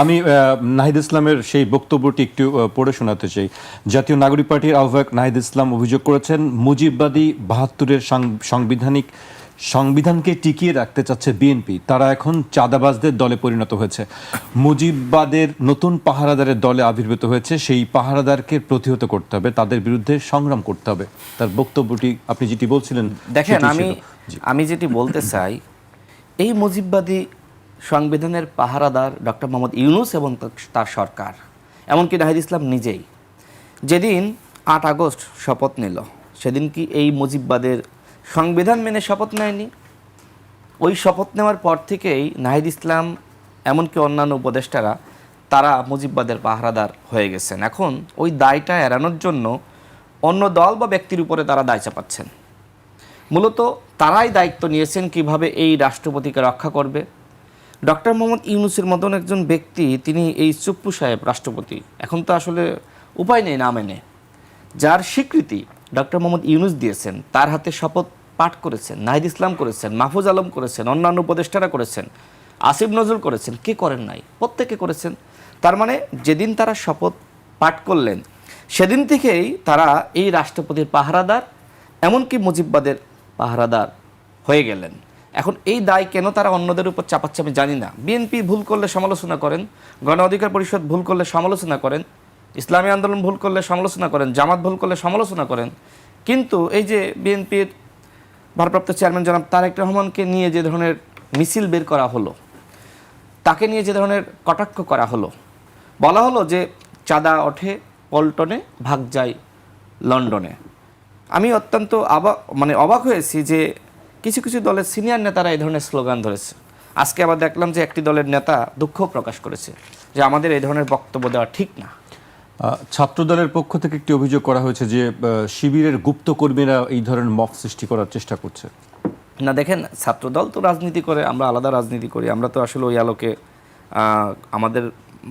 আমি নাহিদ ইসলামের সেই বক্তব্যটি একটু পড়ে শোনাতে চাই। জাতীয় নাগরিক পার্টির আহ্বায়ক নাহিদ ইসলাম অভিযোগ করেছেন মুজিববাদী বাহাত্তরের সাংবিধানিক সংবিধানকে টিকিয়ে রাখতে চাচ্ছে বিএনপি। তারা এখন চাঁদাবাজদের দলে পরিণত হয়েছে। মুজিববাদের নতুন পাহারাদারের দলে আবির্ভূত হয়েছে। সেই পাহারাদারকে প্রতিহত করতে হবে তাদের বিরুদ্ধে সংগ্রাম করতে হবে। তার বক্তব্যটি আপনি যেটি বলছিলেন দেখেন আমি আমি যেটি বলতে চাই এই মুজিববাদী সংবিধানের পাহারাদার ডক্টর মোহাম্মদ ইউনুস এবং তার সরকার। এমনকি নাহিদ ইসলাম নিজেই। যেদিন আট আগস্ট শপথ নিল, সেদিন কি এই মুজিববাদের সংবিধান মেনে শপথ নেয়নি? ওই শপথ নেওয়ার পর থেকেই নাহিদ ইসলাম, এমনকি অন্যান্য উপদেষ্টারা, তারা মুজিববাদের পাহারাদার হয়ে গেছেন। এখন ওই দায়টা এড়ানোর জন্য অন্য দল বা ব্যক্তির উপরে তারা দায় চাপাচ্ছেন। মূলত তারাই দায়িত্ব নিয়েছেন কীভাবে এই রাষ্ট্রপতিকে রক্ষা করবে। ডক্টর মোহাম্মদ ইউনুসের মতন একজন ব্যক্তি, তিনি এই চুপ্পু সাহেব রাষ্ট্রপতি। এখন তো আসলে উপায় নেই না মেনে যার স্বীকৃতি ডক্টর মোহাম্মদ ইউনুস দিয়েছেন, তার হাতে শপথ পাঠ করেছেন, নাহিদ ইসলাম করেছেন, মাহফুজ আলম করেছেন, অন্যান্য উপদেষ্টারা করেছেন, আসিফ নজরুল করেছেন, কে করেন নাই? প্রত্যেকে করেছেন। তার মানে যেদিন তারা শপথ পাঠ করলেন, সেদিন থেকেই তারা এই রাষ্ট্রপতির পাহারাদার, এমনকি মুজিববাদের পাহারাদার হয়ে গেলেন। এখন এই দায় কেন তারা অন্যদের উপর চাপাচ্ছে আমি জানি না। বিএনপি ভুল করলে সমালোচনা করেন, গণ অধিকার পরিষদ ভুল করলে সমালোচনা করেন, ইসলামী আন্দোলন ভুল করলে সমালোচনা করেন, জামাত ভুল করলে সমালোচনা করেন, কিন্তু এই যে বিএনপির ভারপ্রাপ্ত চেয়ারম্যান জনাব তারেক রহমানকে নিয়ে যে ধরনের মিছিল বের করা হলো, তাকে নিয়ে যে ধরনের কটাক্ষ করা হলো, বলা হলো যে চাঁদা ওঠে পল্টনে, ভাগ যায় লন্ডনে। আমি অত্যন্ত অবাক মানে অবাক হয়েছি যে কিছু কিছু দলের সিনিয়র নেতারা এই ধরনের স্লোগান ধরেছে। আজকে আবার দেখলাম যে একটি দলের নেতা দুঃখ প্রকাশ করেছে যে আমাদের এই ধরনের বক্তব্য দেওয়া ঠিক না। ছাত্রদলের পক্ষ থেকে একটি অভিযোগ করা হয়েছে যে শিবিরের গুপ্ত কর্মীরা এই ধরনের মক সৃষ্টি করার চেষ্টা করছে। না দেখেন ছাত্রদল তো রাজনীতি করে আমরা আলাদা রাজনীতি করি। আমরা তো আসলে ওই আলোকে আমাদের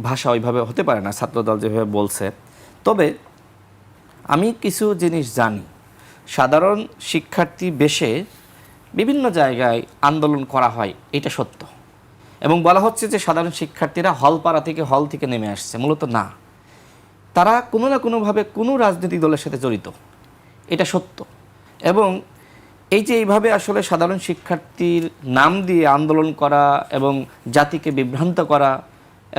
ভাষা ওইভাবে হতে পারে না ছাত্রদল যেভাবে বলছে। তবে আমি কিছু জিনিস জানি। সাধারণ শিক্ষার্থী বেশে বিভিন্ন জায়গায় আন্দোলন করা হয়, এটা সত্য। এবং বলা হচ্ছে যে সাধারণ শিক্ষার্থীরা হলপাড়া থেকে হল থেকে নেমে আসছে, মূলত না। তারা কোনো না কোনোভাবে কোনো রাজনৈতিক দলের সাথে জড়িত, এটা সত্য। এবং এই যে এইভাবে আসলে সাধারণ শিক্ষার্থীর নাম দিয়ে আন্দোলন করা এবং জাতিকে বিভ্রান্ত করা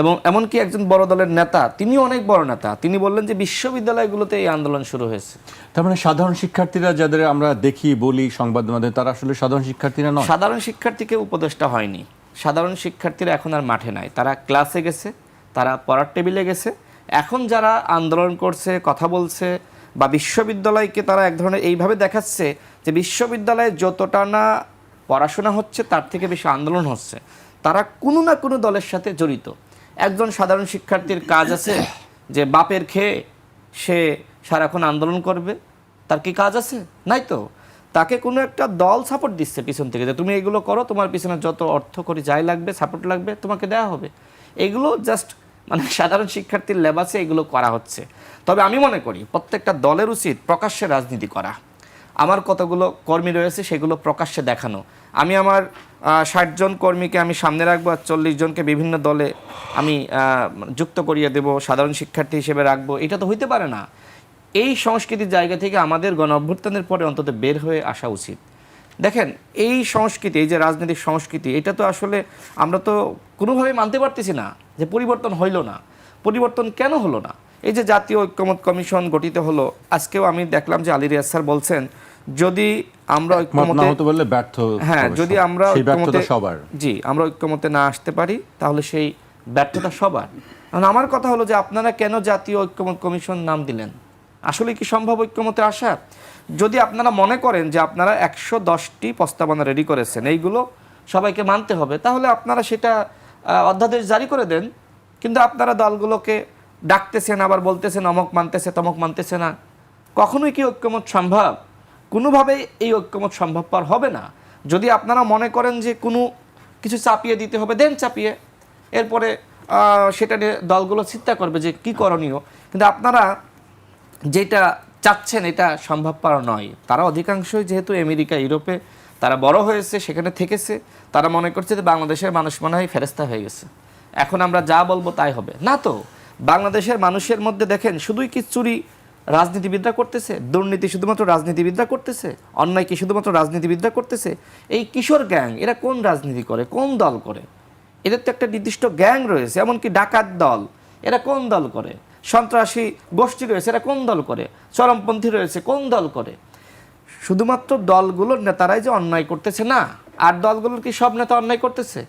এবং এমনকি একজন বড় দলের নেতা তিনিও অনেক বড় নেতা তিনি বললেন যে বিশ্ববিদ্যালয়গুলোতে এই আন্দোলন শুরু হয়েছে। তার মানে সাধারণ শিক্ষার্থীরা যাদের আমরা দেখি বলি সংবাদ মাধ্যমে তারা আসলে সাধারণ শিক্ষার্থীরা নয়? সাধারণ শিক্ষার্থীকে উপদেষ্টা হয়নি। সাধারণ শিক্ষার্থীরা এখন আর মাঠে নাই। তারা ক্লাসে গেছে তারা পড়ার টেবিলে গেছে। এখন যারা আন্দোলন করছে কথা বলছে বা বিশ্ববিদ্যালয়কে তারা এক ধরনের এইভাবে দেখাচ্ছে যে বিশ্ববিদ্যালয়ে যতটা না পড়াশোনা হচ্ছে তার থেকে বেশি আন্দোলন হচ্ছে। তারা কোনো না কোনো দলের সাথে জড়িত। একজন সাধারণ শিক্ষার্থীর কাজ আছে যে বাপের খেয়ে সে সারাক্ষণ আন্দোলন করবে। তার কি কাজ আছে? নাই তো। তাকে কোনো একটা দল সাপোর্ট দিচ্ছে পিছন থেকে যে তুমি এগুলো করো, তোমার পিছনে যত অর্থ করি যাই লাগবে সাপোর্ট লাগবে, তোমাকে দেওয়া হবে। এগুলো জাস্ট মানে সাধারণ শিক্ষার্থীর লেবাসে এগুলো করা হচ্ছে। তবে আমি মনে করি প্রত্যেকটা দলের উচিত প্রকাশ্যে রাজনীতি করা। আমার কতগুলো কর্মী রয়েছে সেগুলো প্রকাশ্যে দেখানো। আমি আমার ষাট জন কর্মীকে আমি সামনে রাখব আর চল্লিশ জনকে বিভিন্ন দলে আমি যুক্ত করিয়ে দেব, সাধারণ শিক্ষার্থী হিসেবে রাখব। এটা তো হইতে পারে না। এই সংস্কৃতির জায়গা থেকে আমাদের গণ অভ্যুত্থানের পরে অন্তত বের হয়ে আসা উচিত। দেখেন, এই সংস্কৃতি, এই যে রাজনৈতিক সংস্কৃতি, এটা তো আসলে আমরা তো কোনোভাবেই মানতে পারতেছি না যে পরিবর্তন হইল না। পরিবর্তন কেন হলো না? এই যে জাতীয় ঐক্যমত কমিশন গঠিত হলো, আজকেও আমি দেখলাম যে আলী রিয়াজ স্যার বলছেন যদি আমরা ঐক্যমতে হতে পারলে ব্যর্থ হ্যাঁ যদি আমরা ঐক্যমতে- সবার। জি আমরা ঐক্যমতে না আসতে পারি তাহলে সেই ব্যর্থতা সবার। কারণ আমার কথা হলো যে আপনারা কেন জাতীয় ঐক্যমত কমিশন নাম দিলেন? আসলে কি সম্ভব ঐক্যমতে আসা? যদি আপনারা মনে করেন যে আপনারা একশো দশটি প্রস্তাবনা রেডি করেছেন এইগুলো সবাইকে মানতে হবে তাহলে আপনারা সেটা অধ্যাদেশ জারি করে দেন। কিন্তু আপনারা দলগুলোকে ডাকতেছেন আবার বলতেছেন অমক মানতেছে তমক মানতেছে না। কখনোই কি ঐক্যমত সম্ভব? কোনোভাবেই এই ঐক্যমত সম্ভবপর হবে না। যদি আপনারা মনে করেন যে কোনো কিছু চাপিয়ে দিতে হবে, দেন চাপিয়ে। এরপরে সেটা নিয়ে দলগুলো চিন্তা করবে যে কি করণীয়। কিন্তু আপনারা যেটা চাচ্ছেন এটা সম্ভবপর নয়। তারা অধিকাংশই যেহেতু আমেরিকা, ইউরোপে তারা বড় হয়েছে, সেখানে থেকেছে। তারা মনে করছে যে বাংলাদেশের মানুষ মনে হয় ফেরেস্তা হয়ে গেছে। এখন আমরা যা বলব তাই হবে। না তো? বাংলাদেশের মানুষের মধ্যে দেখেন, শুধুই কি চুরি রাজনীতিবিদরা করতেছে, দুর্নীতি শুধুমাত্র রাজনীতিবিদরা করতেছে, অন্যায় কি শুধুমাত্র রাজনীতিবিদরা করতেছে? এই কিশোর গ্যাং, এরা কোন রাজনীতি করে, কোন দল করে? এদের তো একটা নির্দিষ্ট গ্যাং রয়েছে, এমনকি ডাকাত দল, এরা কোন দল করে? সন্ত্রাসী গোষ্ঠী রয়েছে, এরা কোন দল করে? চরমপন্থী রয়েছে, কোন দল করে? শুধুমাত্র দলগুলোর নেতারাই যে অন্যায় করতেছে না, আর দলগুলোর কি সব নেতা অন্যায় করতেছে?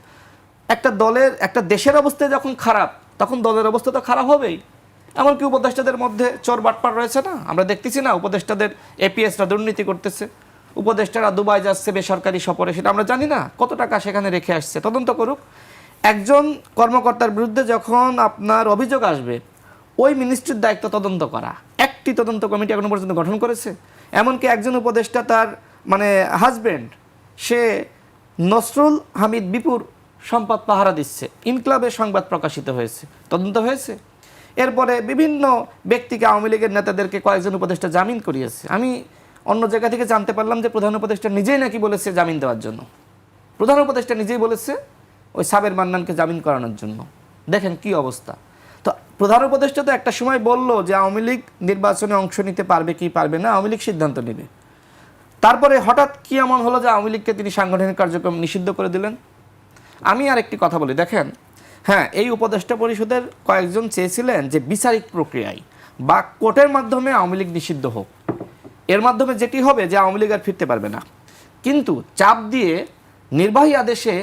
একটা দলের, একটা দেশের অবস্থা যখন খারাপ, তখন দলের অবস্থা তো খারাপ হবেই। এমনকি উপদেষ্টাদের মধ্যে চোর বাটপার রয়েছে না? আমরা দেখতেছি না উপদেষ্টাদের এপিএসরা দুর্নীতি করতেছে। উপদেষ্টারা দুবাই যাচ্ছে বেসরকারি সফরে, সেটা আমরা জানি না। কত টাকা সেখানে রেখে আসছে? তদন্ত করুক। একজন কর্মকর্তার বিরুদ্ধে যখন আপনার অভিযোগ আসবে, ওই মিনিস্ট্রির দায়িত্ব তদন্ত করা। একটি তদন্ত কমিটি এখনও পর্যন্ত গঠন করেছে। এমনকি একজন উপদেষ্টা তার মানে হাজব্যান্ড সে নসরুল হামিদ বিপুর সম্পদ পাহারা দিচ্ছে। ইনক্লাবের সংবাদ প্রকাশিত হয়েছে। তদন্ত হয়েছে? এরপরে বিভিন্ন ব্যক্তিকে আওয়ামী লীগের নেতাদেরকে কয়েকজন উপদেষ্টা জামিন করিয়েছে। আমি অন্য জায়গা থেকে জানতে পারলাম যে প্রধান উপদেষ্টা নিজেই নাকি বলেছে জামিন দেওয়ার জন্য। প্রধান উপদেষ্টা নিজেই বলেছে ওই সাবের মান্নানকে জামিন করানোর জন্য। দেখেন কি অবস্থা। তো প্রধান উপদেষ্টা তো একটা সময় বলল যে আওয়ামী লীগ নির্বাচনে অংশ নিতে পারবে কি পারবে না, আওয়ামী লীগ সিদ্ধান্ত নেবে। তারপরে হঠাৎ কি এমন হলো যে আওয়ামী লীগকে তিনি সাংগঠনিক কার্যক্রম নিষিদ্ধ করে দিলেন? আমি আর একটি কথা বলি, দেখেন হ্যাঁ এই উপদেষ্টা পরিষদের কয়েকজন চেয়েছিলেন যে বিচারিক প্রক্রিয়ায় বা কোর্টের মাধ্যমে আওয়ামী লীগ নিষিদ্ধ হোক। এর মাধ্যমে যেটি হবে যে আওয়ামী লীগ আর ফিরতে পারবে না। কিন্তু চাপ দিয়ে নির্বাহী আদেশে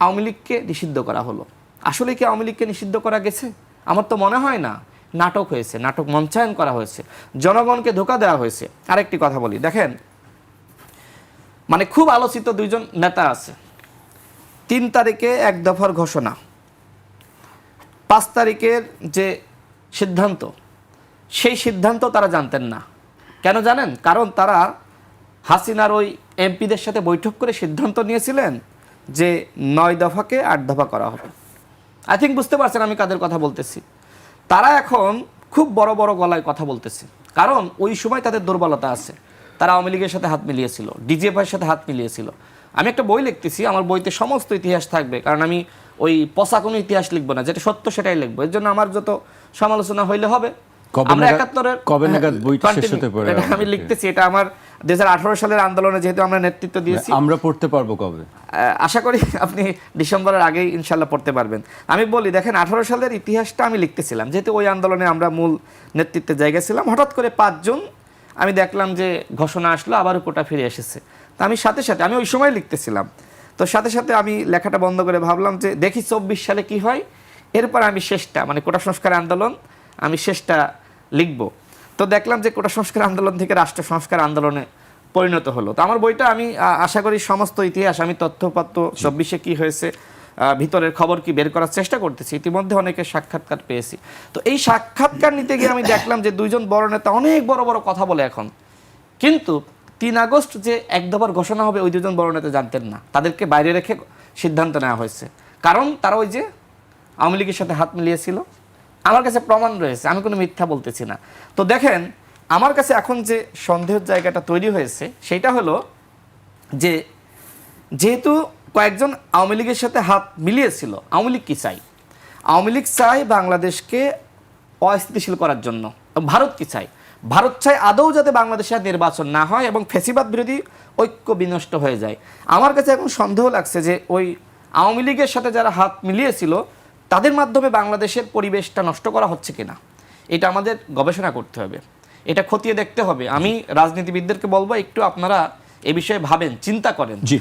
আওয়ামী লীগকে নিষিদ্ধ করা হলো। আসলে কি আওয়ামী লীগকে নিষিদ্ধ করা গেছে? আমার তো মনে হয় না। নাটক হয়েছে, নাটক মঞ্চায়ন করা হয়েছে, জনগণকে ধোকা দেওয়া হয়েছে। আরেকটি কথা বলি, দেখেন মানে খুব আলোচিত দুইজন নেতা আছে। তিন তারিখে এক দফার ঘোষণা। পাঁচ তারিখের যে সিদ্ধান্ত, সেই সিদ্ধান্ত তারা জানতেন না। কেন জানেন? কারণ তারা হাসিনার ওই এমপিদের সাথে বৈঠক করে সিদ্ধান্ত নিয়েছিলেন যে নয় দফাকে আট দফা করা হবে। আই থিঙ্ক বুঝতে পারছেন আমি কাদের কথা বলতেছি। তারা এখন খুব বড় বড় গলায় কথা বলতেছে। কারণ ওই সময় তাদের দুর্বলতা আছে। তারা আওয়ামী লীগের সাথে হাত মিলিয়েছিল, ডিজিএফআইয়ের সাথে হাত মিলিয়েছিল। আমি একটা বই লিখতেছি, আমার বইতে সমস্ত ইতিহাস থাকবে। কারণ আমি ওই পচা কোনো ইতিহাস লিখব না যেটা সত্য সেটাই লিখব। এর জন্য আমার যত সমালোচনা হইলে হবে আমরা একাত্তরের কবে নাগাদ বইটা শেষ হতে পারে এটা আমি লিখতেছি এটা আমার সালের আন্দোলনে যেহেতু আমরা নেতৃত্ব দিয়েছি। আমরা পড়তে পারব কবে? আশা করি আপনি ডিসেম্বরের আগেই ইনশাল্লাহ পড়তে পারবেন। আমি বলি দেখেন আঠারো সালের ইতিহাসটা আমি লিখতেছিলাম। যেহেতু ওই আন্দোলনে আমরা মূল নেতৃত্বের জায়গায় ছিলাম হঠাৎ করে পাঁচজন আমি দেখলাম যে ঘোষণা আসলো আবার কোটা ফিরে এসেছে। তা আমি সাথে সাথে আমি ওই সময় লিখতেছিলাম। তো সাথে সাথে আমি লেখাটা বন্ধ করে ভাবলাম যে দেখি চব্বিশ সালে কি হয়। এরপর আমি শেষটা মানে কোটা সংস্কার আন্দোলন আমি শেষটা লিখব। তো দেখলাম যে কোটা সংস্কার আন্দোলন থেকে রাষ্ট্র সংস্কার আন্দোলনে পরিণত হলো। তো আমার বইটা আমি আশা করি সমস্ত ইতিহাস আমি তথ্যপত্র চব্বিশে কি হয়েছে ভিতরের খবর কি বের করার চেষ্টা করতেছি ইতিমধ্যে অনেকে সাক্ষাৎকার পেয়েছি। তো এই সাক্ষাৎকার নিতে গিয়ে আমি দেখলাম যে দুইজন বড় নেতা অনেক বড় বড় কথা বলে এখন। কিন্তু তিন আগস্ট যে এক দফার ঘোষণা হবে, ওই দুজন বড় নেতা জানতেন না। তাদেরকে বাইরে রেখে সিদ্ধান্ত নেওয়া হয়েছে। কারণ তারা ওই যে আওয়ামী লীগের সাথে হাত মিলিয়েছিল। আমার কাছে প্রমাণ রয়েছে, আমি কোনো মিথ্যা বলতেছি না। তো দেখেন, আমার কাছে এখন যে সন্দেহের জায়গাটা তৈরি হয়েছে, সেটা হলো যে যেহেতু কয়েকজন আওয়ামী লীগের সাথে হাত মিলিয়েছিল, আওয়ামী লীগ কী চাই আওয়ামী লীগ চাই বাংলাদেশকে অস্থিতিশীল করার জন্য। ভারত কি চাই ভারত চাই আদৌ যাতে বাংলাদেশে আর নির্বাচন না হয় এবং ফেসিবাদ বিরোধী ঐক্য বিনষ্ট হয়ে যায়। আমার কাছে এখন সন্দেহ লাগছে যে ওই আওয়ামী লীগের সাথে যারা হাত মিলিয়েছিল, তাদের মাধ্যমে বাংলাদেশের পরিবেশটা নষ্ট করা হচ্ছে কিনা? এটা আমাদের গবেষণা করতে হবে। এটা খতিয়ে দেখতে হবে। আমি রাজনীতিবিদদেরকে বলব, একটু আপনারা এ বিষয়ে ভাবেন, চিন্তা করেন। জি।